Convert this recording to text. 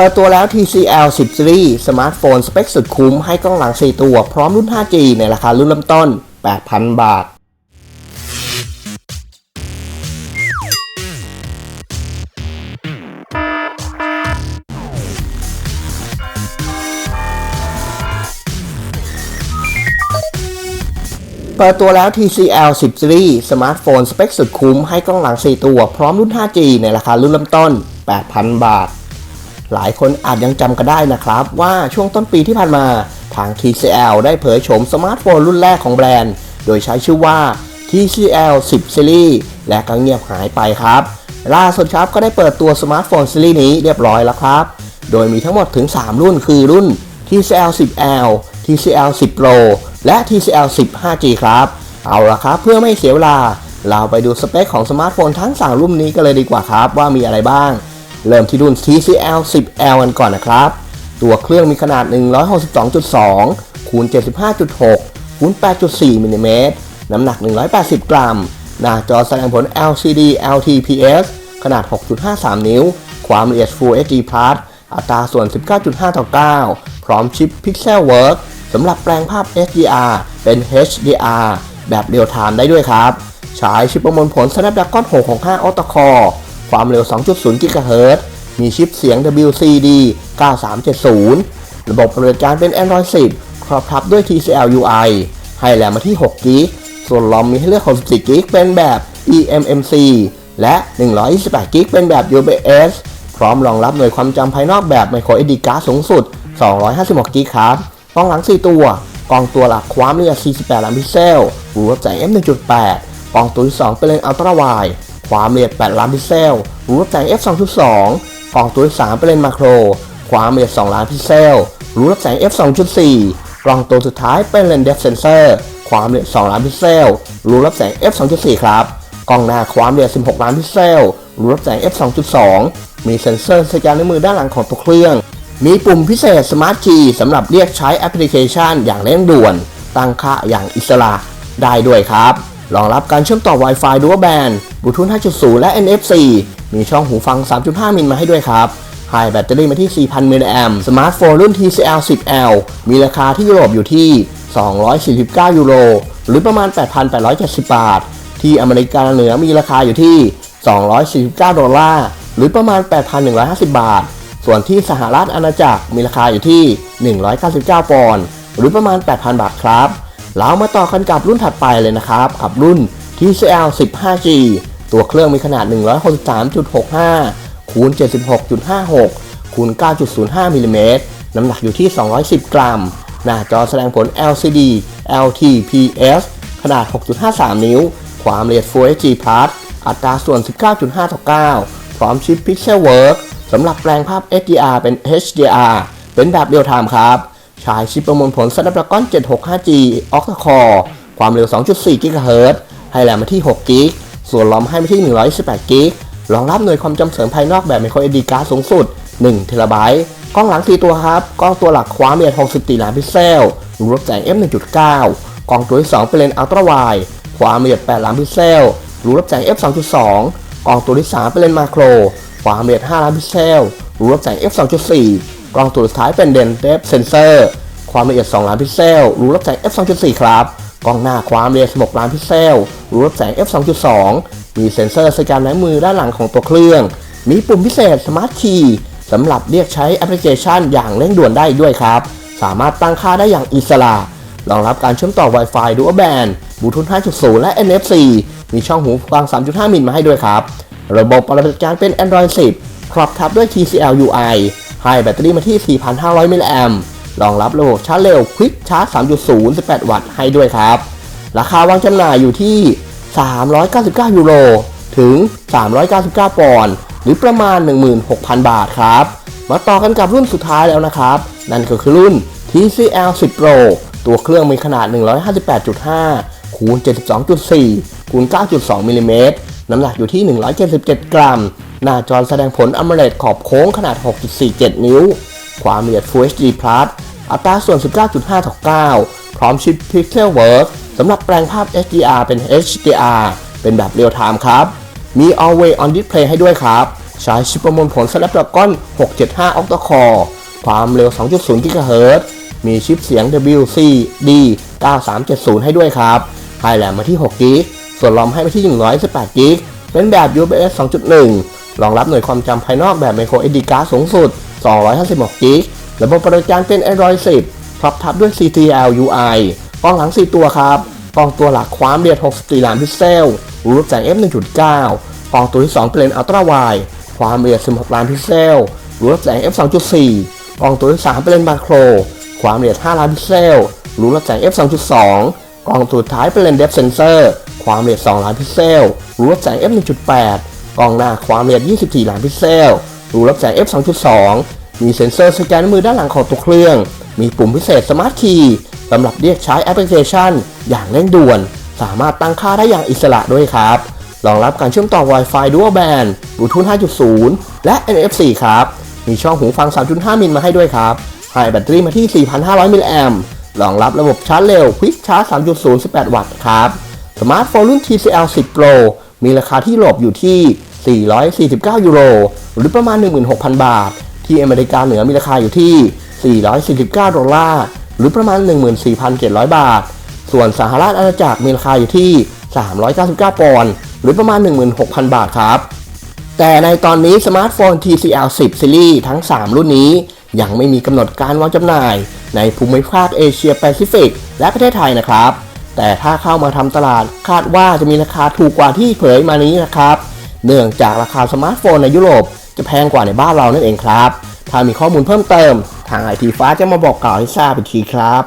เปิดตัวแล้ว TCL 10 Series สมาร์ทโฟนสเปคสุดคุ้มให้กล้องหลัง 4 ตัว พร้อมรุ่น 5G ในราคารุ่นเริ่มต้น 8,000 บาท เปิดตัวแล้ว TCL 10 Series สมาร์ทโฟนสเปคสุดคุ้มให้กล้องหลัง 4 ตัว พร้อมรุ่น 5G ในราคารุ่นเริ่มต้น 8,000 บาท หลายคนอาจยังจำกันได้นะครับ ว่าช่วงต้นปีที่ผ่านมาทาง TCL ได้เผยโฉมสมาร์ทโฟนรุ่นแรกของแบรนด์ โดยใช้ชื่อว่า TCL 10 Series และก็เงียบหายไปครับ ล่าสุดครับก็ได้เปิดตัวสมาร์ทโฟนซีรีส์นี้เรียบร้อยแล้วครับ โดยมีทั้งหมดถึง 3 รุ่นคือรุ่น TCL 10L TCL 10 Pro และ TCL 10 5G ครับ เอาละครับเพื่อไม่เสียเวลา เราไปดูสเปคของสมาร์ทโฟนทั้ง 3 รุ่นนี้กันเลยดีกว่าครับว่ามีอะไรบ้าง เริ่มที่รุ่น TCL 10L กันก่อนนะครับ ตัวเครื่องมีขนาด 162.2 คูณ 75.6 คูณ 8.4 มิลลิเมตร น้ำหนัก 180 กรัม หน้าจอแสดงผล LCD LTPS ขนาด 6.53 นิ้ว ความละเอียด Full HD Plus อัตราส่วน 19.5 ต่อ 9 พร้อมชิป Pixelwork สำหรับแปลงภาพ HDR เป็น HDR แบบเรียลไทม์ได้ด้วยครับ ใช้ชิปประมวลผล Snapdragon 665 Octa Core ความเร็ว 2.0 GHz มีชิปเสียง WCD 9370 ระบบปฏิบัติการเป็น Android 10 ครอบทับด้วย TCL UI ให้แรมมาที่ 6 g b ส่วนลอมมีให้เลือก 64 g b เป็นแบบ eMMC และ 128 g b เป็นแบบ UBS พร้อมรองรับหน่วยความจำภายนอกแบบ Micro SD card สูงสุด 256 g b ครับกล้องหลัง 4 ตัว กล้องตัวหลักความละเอียด 48 ล้านพิกเซลรูรับแสง f 1.8กล้องตัวที่ 2 เป็นเลนส์อัลตราไวด์ ความละเอียด 8 ล้านพิกเซล รูรับแสง f 2.2กล้องตัวที่3เป็นเลนส์มาโคร ความละเอียด 2 ล้านพิกเซล รูรับแสง f 2.4 กล้องตัวสุดท้ายเป็นเลนส์ depth sensor ความละเอียด 2 ล้านพิกเซล รูรับแสง f 2.4 ครับ กล้องหน้าความละเอียด 16 ล้านพิกเซล รูรับแสง f 2.2 มีเซ็นเซอร์สแกนนิ้วมือด้านหลังของตัวเครื่อง มีปุ่มพิเศษ Smart Key สำหรับเรียกใช้แอปพลิเคชันอย่างเร่งด่วน ตั้งค่าอย่างอิสระได้ด้วยครับ รองรับการเชื่อมต่อ Wi-Fi Dual Band บลูทูธ5.0 และ NFC มีช่องหูฟัง 3.5 มิลมาให้ด้วยครับให้แบตเตอรี่มาที่ 4,000มิลลิแอมสมาร์ทโฟนรุ่น TCL 10L มีราคาที่ยุโรปอยู่ที่ 249 ยูโร หรือประมาณ 8,870 บาท ที่อเมริกาเหนือมีราคาอยู่ที่ 249 ดอลลาร์ หรือประมาณ 8,150 บาท ส่วนที่สหรัฐอาณาจักรมีราคาอยู่ที่ 199 ปอนด์ หรือประมาณ 8,000 บาทครับ เรามาต่อกันกับรุ่นถัดไปเลยนะครับ กับรุ่น TCL 15G ตัวเครื่องมีขนาด 163.65คูณ76.56คูณ9.05มิลลิเมตรน้ำหนักอยู่ที่ 210 กรัม หน้าจอแสดงผล LCD LTPS ขนาด 6.53 นิ้ว ความละเอียด Full HD Plus อัตราส่วน 19.5 ต่อ 9 พร้อมชิป Pixelwork สำหรับแปลงภาพ HDR เป็น HDR เป็นแบบเรียลไทม์ครับ ใช้ชิปประมวลผล Snapdragon 765G Octa Core ความเร็ว 2.4 GHz ให้แรมมาที่ 6 g b ส่วนลอมให้มาที่ 128 g b รองรับหน่วยความจำเสริมภายนอกแบบ Micro SD card สูงสุด 1 t b กล้องหลัง 4 ตัวครับ กล้องตัวหลักคว้าเอียด64ล้านพิกเซลรูรับแสง f 1.9 กล้องตัวที่ 2 เป็นเลนส์อัลตร้าไวด์ความละเอียด8ล้านพิกเซลรูรับแสง f 2.2 กล้องตัวที่ 3 เป็นเลนส์มาโครความละเอียด5ล้านพิกเซลรูรับแสง f 2.4 ล้องตัวสุดท้ายเป็นเลนส์ depth sensor ความละเอียด 2 ล้านพิกเซล รูรับแสง f 2.4 ครับ กล้องหน้าความละเอียด 16 ล้านพิกเซล รูรับแสง f 2.2 มีเซ็นเซอร์สแกนลายมือด้านหลังของตัวเครื่อง มีปุ่มพิเศษ Smart Key สำหรับเรียกใช้แอปพลิเคชันอย่างเร่งด่วนได้ด้วยครับ สามารถตั้งค่าได้อย่างอิสระ รองรับการเชื่อมต่อ Wi-Fi Dual Band บลูทูธ5.0 และ NFC มีช่องหูฟัง3.5 มิลมาให้ด้วยครับ ระบบปฏิบัติการเป็น Android 10 ครอบทับด้วย TCL UI ให้แบตเตอรี่มาที่ 4,500 มิลลิแอมรองรับระบบชาร์จเร็ว Quick Charge 3.0 18 วัตต์ให้ด้วยครับ ราคาวางจำหน่ายอยู่ที่ 399 ยูโร ถึง 399 ปอนด์หรือประมาณ 16,000 บาทครับ มาต่อกันกับรุ่นสุดท้ายแล้วนะครับ นั่นก็คือรุ่น TCL 10 Pro ตัวเครื่องมีขนาด 158.5 คูณ 72.4 คูณ 9.2 มิลลิเมตรน้ำหนักอยู่ที่ 177 กรัม หน้าจอแสดงผล AMOLED ขอบโค้งขนาด 6.47 นิ้ว ความละเอียด Full HD Plus อัตราส่วน 19.5ต่อ9พร้อมชิป Pixelwork สำหรับแปลงภาพ HDR เป็น HDR เป็นแบบเรียลไทม์ครับ มี Always On Display ให้ด้วยครับ ใช้ชิปประมวลผล Snapdragon 675 Octa Core ความเร็ว 2.0 GHz มีชิปเสียง WCD 9370 ให้ด้วยครับให้แรมมาที่6 g b ส่วนรอมให้มาที่118 g b เป็นแบบ USB 2.1 รองรับหน่วยความจำภายนอกแบบ micro SD card สูงสุด 256 g b ระบบประจานเป็น Android 10พร้อมทับด้วย CTL UI กล้องหลัง 4 ตัวครับ กล้องตัวหลักความละเอียด64ล้านพิกเซล รูปแสง f 1.9 กล้องตัวที่ 2 เป็นเลนส์อัลตร้าไวด์ความละเอียด16ล้านพิกเซล รูปแสง f 2.4 กล้องตัวที่ 3 เป็นเลนส์มาโคร ความละเอียด5ล้านพิกเซล รูปแสง f 2.2 กล้องตัวท้ายเป็นเลนส์เดฟเซนเซอร์ ความละเอียด2ล้านพิกเซล รูปแสง f 1.8 กล้องหน้าความละเอียด 24 ล้านพิกเซล รูปแสง f 2.2 มีเซ็นเซอร์สแกนมือด้านหลังของตัวเครื่อง มีปุ่มพิเศษสมาร์ทคีย์สำหรับเรียกใช้แอปพลิเคชัน อย่างเร่งด่วน สามารถตั้งค่าได้อย่างอิสระด้วยครับรองรับการเชื่อมต่อ Wi-Fi Dual Band Bluetooth 5.0 และ NFC ครับ มีช่องหูฟัง 3.5 มิลมาให้ด้วยครับให้แบตเตอรี่มาที่ 4,500 มิลลิแอมรองรับระบบชาร์จเร็ว Quick Charge 3.0 18 วัตต์ครับ สมาร์ทโฟนรุ่น TCL 10 Pro มีราคาที่หลบอยู่ที่ 449 ยูโร หรือประมาณ 16,000 บาท ที่อเมริกาเหนือมีราคาอยู่ที่ 449 ดอลลาร์ หรือประมาณ 14,700 บาท ส่วนสหรัฐอาณาจักรมีราคาอยู่ที่ 399 ปอนด์ หรือประมาณ 16,000 บาทครับ แต่ในตอนนี้สมาร์ทโฟน TCL 10ซีรีส์ทั้ง 3 รุ่นนี้ ยังไม่มีกำหนดการวางจำหน่าย ในภูมิภาคเอเชียแปซิฟิกและประเทศไทยนะครับแต่ถ้าเข้ามาทำตลาดคาดว่าจะมีราคาถูกกว่าที่เผยมานี้นะครับ เนื่องจากราคาสมาร์ทโฟนในยุโรปจะแพงกว่าในบ้านเรานั่นเองครับ ถ้ามีข้อมูลเพิ่มเติม ทางไอทีฟ้าจะมาบอกกล่าวให้ทราบอีกทีครับ